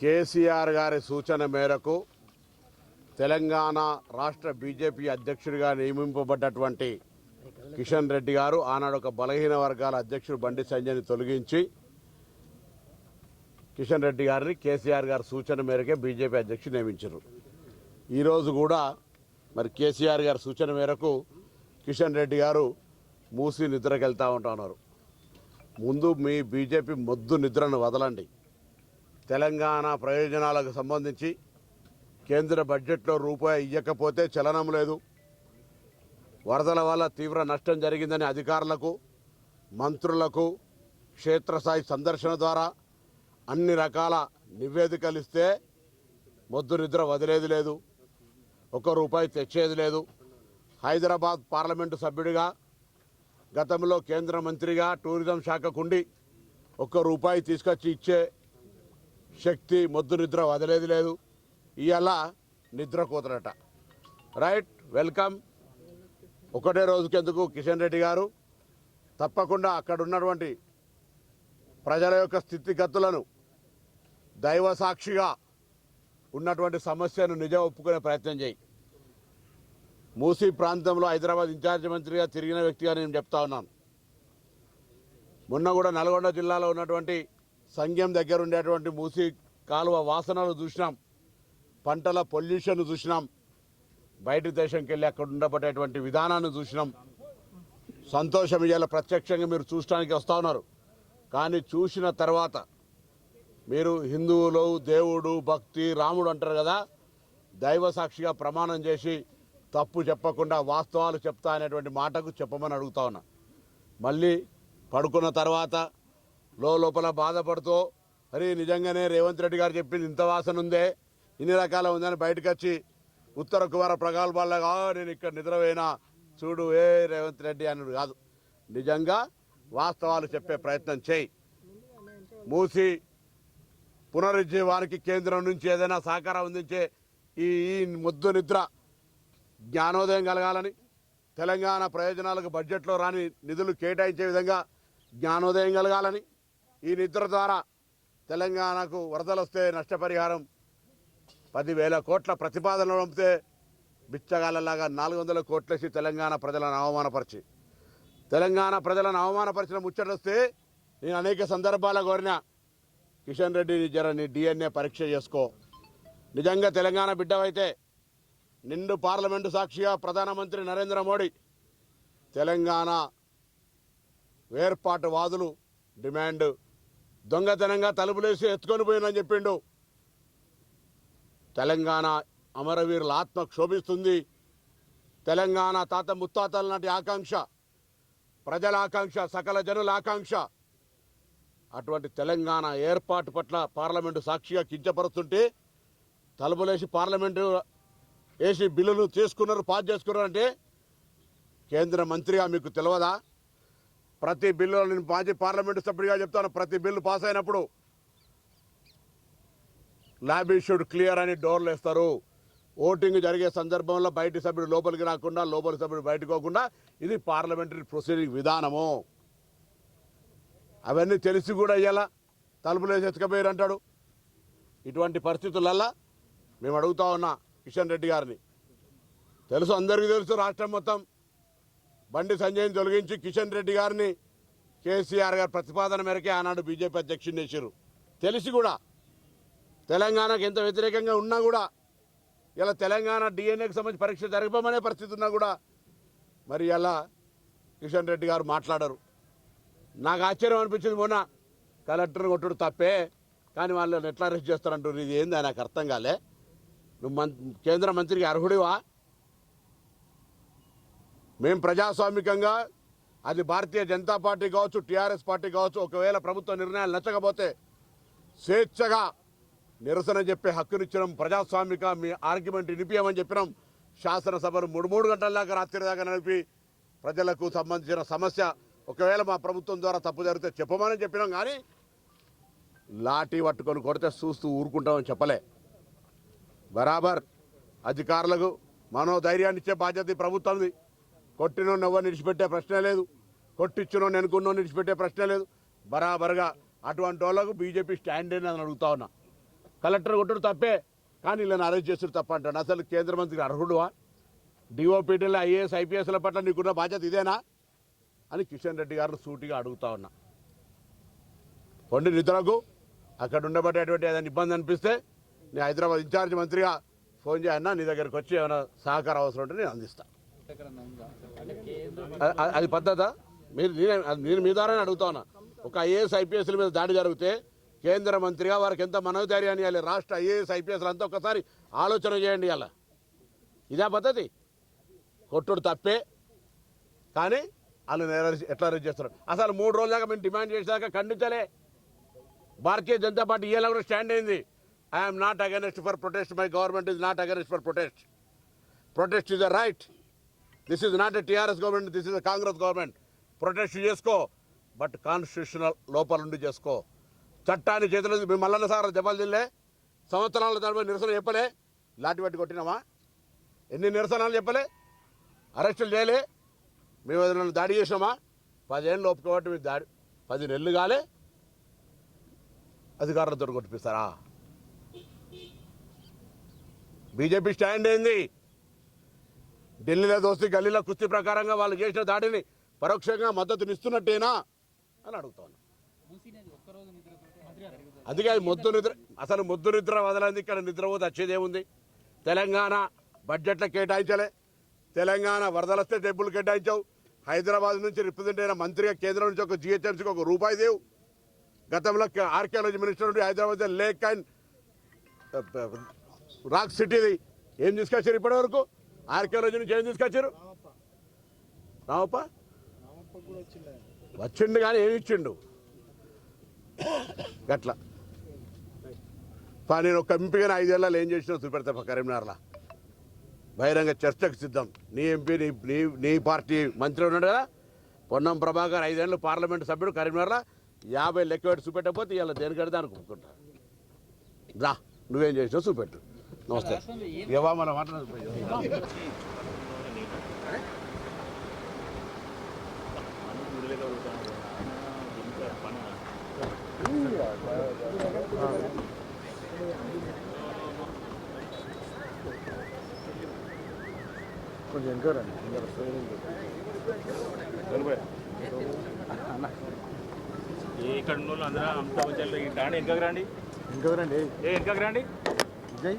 కేసీఆర్ గారి సూచన మేరకు తెలంగాణ రాష్ట్ర బీజేపీ అధ్యక్షుడిగా నియమింపబడ్డటువంటి కిషన్ రెడ్డి గారు ఆనాడు ఒక బలహీన వర్గాల అధ్యక్షుడు బండి సంజయ్ని తొలగించి కిషన్ రెడ్డి గారిని కేసీఆర్ గారి సూచన మేరకే బీజేపీ అధ్యక్షుడు నియమించారు. ఈరోజు కూడా మరి కేసీఆర్ గారి సూచన మేరకు కిషన్ రెడ్డి గారు మూసి నిద్రకెళ్తూ ఉంటా ఉంటున్నారు ముందు మీ బీజేపీ మొద్దు నిద్రను వదలండి. తెలంగాణ ప్రయోజనాలకు సంబంధించి కేంద్ర బడ్జెట్లో రూపాయి ఇవ్వకపోతే చలనం లేదు. వరదల వల్ల తీవ్ర నష్టం జరిగిందని అధికారులకు మంత్రులకు క్షేత్రస్థాయి సందర్శన ద్వారా అన్ని రకాల నివేదికలు ఇస్తే మొద్దు నిద్ర వదిలేది లేదు. ఒక్క రూపాయి తెచ్చేది లేదు. హైదరాబాద్ పార్లమెంటు సభ్యుడిగా గతంలో కేంద్ర మంత్రిగా టూరిజం శాఖకుండి ఒక్క రూపాయి తీసుకొచ్చి ఇచ్చే శక్తి మొద్దు నిద్ర వదిలేదు లేదు. ఇవాళ నిద్ర కూతురట. Right welcome. ఒకటే రోజుకెందుకు కిషన్ రెడ్డి గారు? తప్పకుండా అక్కడ ఉన్నటువంటి ప్రజల యొక్క స్థితిగతులను దైవ సాక్షిగా ఉన్నటువంటి సమస్యను నిజం ఒప్పుకునే ప్రయత్నం చేయి. మూసీ ప్రాంతంలో హైదరాబాద్ ఇన్ఛార్జ్ మంత్రిగా తిరిగిన వ్యక్తిగా నేను చెప్తా ఉన్నాను. మొన్న కూడా నల్గొండ జిల్లాలో ఉన్నటువంటి సంఘం దగ్గర ఉండేటువంటి మూసి కాలువ వాసనలు చూసినాం. పంటల పొల్యూషన్ చూసినాం. బయట దేశంకి వెళ్ళి అక్కడ ఉండబడేటువంటి విధానాన్ని చూసినాం. సంతోషం ఇవాళ ప్రత్యక్షంగా మీరు చూడటానికి వస్తూ ఉన్నారు. కానీ చూసిన తర్వాత మీరు హిందువులు దేవుడు భక్తి రాముడు అంటారు కదా దైవ సాక్షిగా ప్రమాణం చేసి తప్పు చెప్పకుండా వాస్తవాలు చెప్తా అనేటువంటి మాటకు చెప్పమని అడుగుతా ఉన్నా. మళ్ళీ పడుకున్న తర్వాత లోపల బాధపడుతూ అరే నిజంగానే రేవంత్ రెడ్డి గారు చెప్పింది ఇంత వాసన ఉందే ఇన్ని రకాల ఉందని బయటకు వచ్చి ఉత్తర కుమార ప్రగల్భాల్లాగా నేను ఇక్కడ నిద్రపోయినా చూడు ఏ రేవంత్ రెడ్డి అన్నాడు కాదు. నిజంగా వాస్తవాలు చెప్పే ప్రయత్నం చేయి. మూసి పునరుజ్జీవానికి కేంద్రం నుంచి ఏదైనా సహకారం అందించే ఈ ఈ ముద్దు నిద్ర జ్ఞానోదయం కలగాలని తెలంగాణ ప్రయోజనాలకు బడ్జెట్లో రాని నిధులు కేటాయించే విధంగా జ్ఞానోదయం కలగాలని ఈ నిద్ర ద్వారా తెలంగాణకు వరదలు వస్తే నష్టపరిహారం పదివేల కోట్ల ప్రతిపాదనలు పంపితే బిచ్చగాళ్ళలాగా నాలుగు వందల కోట్లేసి తెలంగాణ ప్రజలను అవమానపరిచి. తెలంగాణ ప్రజలను అవమానపరిచిన ముచ్చటొస్తే నేను అనేక సందర్భాల కోరిన కిషన్ రెడ్డి జర నీ డిఎన్ఏ పరీక్ష చేసుకో. నిజంగా తెలంగాణ బిడ్డవైతే నిండు పార్లమెంటు సాక్షిగా ప్రధానమంత్రి నరేంద్ర మోడీ తెలంగాణ వేర్పాటు వాదులు డిమాండ్ దొంగతనంగా తలుపులేసి ఎత్తుకొని పోయినని చెప్పిండు. తెలంగాణ అమరవీరుల ఆత్మ క్షోభిస్తుంది. తెలంగాణ తాత ముత్తాతల నాటి ఆకాంక్ష ప్రజల ఆకాంక్ష సకల జనుల ఆకాంక్ష. అటువంటి తెలంగాణ ఏర్పాటు పట్ల పార్లమెంటు సాక్షిగా కించపరుస్తుంటే తలుపులేసి పార్లమెంటు వేసి బిల్లులు తీసుకున్నారు పాస్ చేసుకున్నారంటే కేంద్ర మంత్రిగా మీకు తెలియదా? ప్రతి బిల్లు నేను మాజీ పార్లమెంటు సభ్యుడిగా చెప్తాను. ప్రతి బిల్లు పాస్ అయినప్పుడు ల్యాబ్ ఇష్యూడ్ క్లియర్ అని డోర్లు వేస్తారు. ఓటింగ్ జరిగే సందర్భంలో బయటి సభ్యుడు లోపలికి రాకుండా లోపలి సభ్యుడు బయటకు పోకుండా ఇది పార్లమెంటరీ ప్రొసీడింగ్ విధానము. అవన్నీ తెలిసి కూడా ఇయ్యాల? తలుపులు వేసి ఎత్తుకపోయారు అంటాడు. ఇటువంటి పరిస్థితులల్లా మేము అడుగుతా ఉన్నా కిషన్ రెడ్డి గారిని. తెలుసు అందరికీ తెలుసు రాష్ట్రం మొత్తం. బండి సంజయ్ని తొలగించి కిషన్ రెడ్డి గారిని కేసీఆర్ గారి ప్రతిపాదన మేరకే ఆనాడు బీజేపీ అధ్యక్షుడిని చేశారు. తెలిసి కూడా తెలంగాణకు ఎంత వ్యతిరేకంగా ఉన్నా కూడా ఇలా తెలంగాణ డిఎన్ఏకి సంబంధించి పరీక్ష జరగబోమనే పరిస్థితి ఉన్నా కూడా మరి ఎలా కిషన్ రెడ్డి గారు మాట్లాడరు. నాకు ఆశ్చర్యం అనిపించింది మొన్న కలెక్టర్ని కొట్టుడు తప్పే కానీ వాళ్ళు ఎట్లా అరెస్ట్ చేస్తారంటారు ఇది ఏంది? నాకు అర్థం కాలే. నువ్వు మం కేంద్ర మంత్రికి అర్హుడివా? మేము ప్రజాస్వామికంగా అది భారతీయ జనతా పార్టీ కావచ్చు టీఆర్ఎస్ పార్టీ కావచ్చు ఒకవేళ ప్రభుత్వ నిర్ణయాలు నచ్చకపోతే స్వేచ్ఛగా నిరసన చెప్పే హక్కునిచ్చినాం. ప్రజాస్వామిక మీ ఆర్గ్యుమెంట్ వినిపించమని చెప్పినాం. శాసనసభను మూడు మూడు గంటల దాకా రాత్రి దాకా నడిపి ప్రజలకు సంబంధించిన సమస్య ఒకవేళ మా ప్రభుత్వం ద్వారా తప్పు జరిగితే చెప్పమని చెప్పినాం కానీ లాఠీ పట్టుకొని కొడితే చూస్తూ ఊరుకుంటామని చెప్పలే. బరాబర్ అధికారులకు మనోధైర్యాన్ని ఇచ్చే బాధ్యత ప్రభుత్వంది. కొట్టినోడిని ఎవరు నిడిచిపెట్టే ప్రశ్నే లేదు. కొట్టించినోడిని ఎనుకున్నో నిడిచిపెట్టే ప్రశ్నే లేదు. బరాబరుగా అటువంటి వాళ్ళకు బీజేపీ స్టాండ్ అని అడుగుతా ఉన్నా. కలెక్టర్ కొట్టుడు తప్పే కానీ వీళ్ళని అరెస్ట్ చేస్తుడు తప్ప అంటాడు. అసలు కేంద్ర మంత్రికి అర్హుడువా? డిఓపీటీలో ఐఏఎస్ ఐపీఎస్ల పట్ల నీకున్న బాధ్యత ఇదేనా? అని కిషన్ రెడ్డి గారు సూటిగా అడుగుతా ఉన్నా. కొండి నిధులకు అక్కడ ఉండబడేటువంటి ఏదైనా ఇబ్బంది అనిపిస్తే నేను హైదరాబాద్ ఇన్ఛార్జ్ మంత్రిగా ఫోన్ చేయన్నా నీ దగ్గరకు వచ్చి ఏమైనా సహకారం అవసరం ఉంటే నేను అందిస్తాను అది పద్ధత? మీరు నేను అది నేను మీ ద్వారానే అడుగుతా ఉన్నా. ఒక ఐఏఎస్ ఐపీఎస్ల మీద దాడి జరిగితే కేంద్ర మంత్రిగా వారికి ఎంత మనోధైర్యాన్ని ఇవ్వాలి? రాష్ట్ర ఐఏఎస్ ఐపీఎస్లు అంతా ఒకసారి ఆలోచన చేయండి అలా ఇదే పద్ధతి. కొట్టుడు తప్పే. కానీ వాళ్ళు నెరవేర్చి ఎట్లా అరెస్ట్ చేస్తారు? అసలు మూడు రోజుల దాకా మేము డిమాండ్ చేసేదాకా ఖండించలే. భారతీయ జనతా పార్టీ ఇయ్యాల కూడా స్టాండ్ అయింది. I'm not against for protest my government is not against for protest protest is the right this is not a TRS government this is Congress government protest చేసుకో బట్ కాన్స్టిట్యూషనల్ లోపల నుండి చేసుకో. చట్టాన్ని చేతిలో మేము మల్లన్న సార్ దెబ్బలు తిల్లే సంవత్సరాల దానిపై నిరసన చెప్పలే. లాటి పట్టి కొట్టినామా ఎన్ని నిరసనలు చెప్పలే? అరెస్టులు చేయలే. మేము ఏదైనా దాడి చేసినామా పదేళ్ళు ఒప్పుకోబట్టి మీరు దాడి పది నెలలు కాలే. అధికారులతో కొట్టిపిస్తారా బీజేపీ స్టాండ్ ఏంది? ఢిల్లీలో దోస్తి గల్లీలో కుస్తీ ప్రకారంగా వాళ్ళు చేసిన దాడిని పరోక్షంగా మద్దతునిస్తున్నట్టేనా అని అడుగుతాను. అందుకే అది మొద్దు నిద్ర అసలు మొద్దు నిద్ర వదలంది ఇక్కడ నిద్రపోతే వచ్చేదేముంది? తెలంగాణ బడ్జెట్లో కేటాయించలే. తెలంగాణ వరదలస్తే డబ్బులు కేటాయించావు. హైదరాబాద్ నుంచి రిప్రజెంట్ అయిన మంత్రిగా కేంద్రం నుంచి ఒక జిహెచ్ఎంసీకి ఒక రూపాయి దేవు. గతంలో ఆర్కియాలజీ మినిస్టర్ నుండి హైదరాబాద్ లేక్ అండ్ రాక్ సిటీది. ఏం తీసుకొచ్చారు ఇప్పటి వరకు ఆర్కియాలజీ నుంచి ఏం తీసుకొచ్చారు? రామప్ప? వచ్చిండు కానీ ఏమి ఇచ్చిండు? గట్లా. పని నేను ఒక ఎంపీగా ఐదేళ్ళలో ఏం చేసినా చూపెడతా పా కరీంనగర్లో. బహిరంగ చర్చకు సిద్ధం. నీ ఎంపీ నీ నీ నీ పార్టీ మంత్రి ఉన్నాడు కదా? పొన్నం ప్రభాకర్ ఐదేళ్ళు పార్లమెంట్ సభ్యుడు కరీంనగర్లో. యాభై లెక్క పెట్టి చూపెట్టకపోతే ఇలా దేనికడితే అనుకుంటా రా నువ్వేం చేసినావు చూపెట్టు. నమస్తే. ఇవా మన మాట్లాడు కొంచెం ఇంకా రండి ఏ ఇక్కడ ఉన్న వాళ్ళు. అందరూ అంతా వచ్చారు వెనకకి రండి. ఇంకా రండి. ఏ వెనకకి రండి. విజయ్.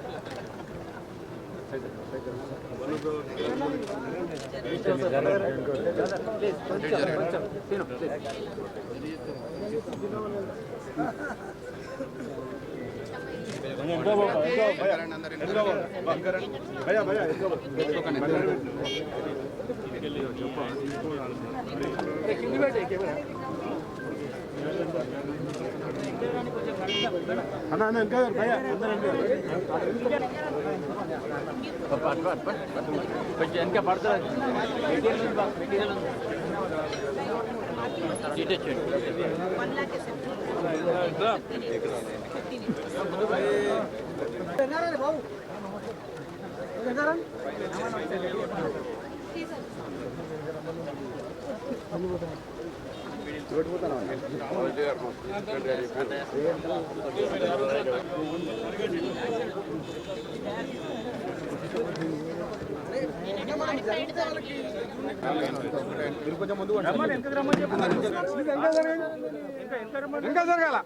ఏంటండి పక్కన అన్న అన్న ఇంకా భయ అందరూ కొంచెం వెనక పడుతుంది ఇంకా జరగాల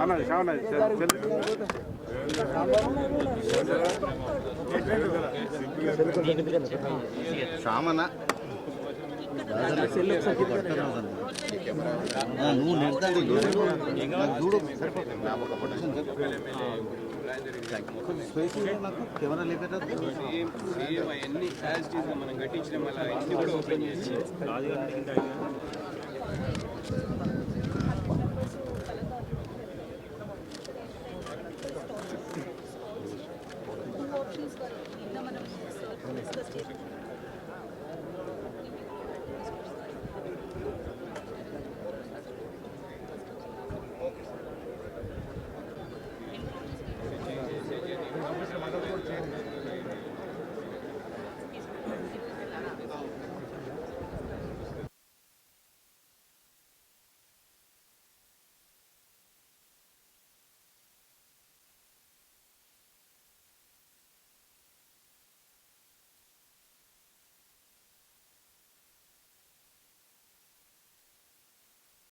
అన్నది శావన్నది శ్యామన నువ్వు చూడు. కెమెరా మనం కట్టించిన మళ్ళీ కూడా ఓపెన్ చేసి. చూసుకోవాలి. ఇంకా మనం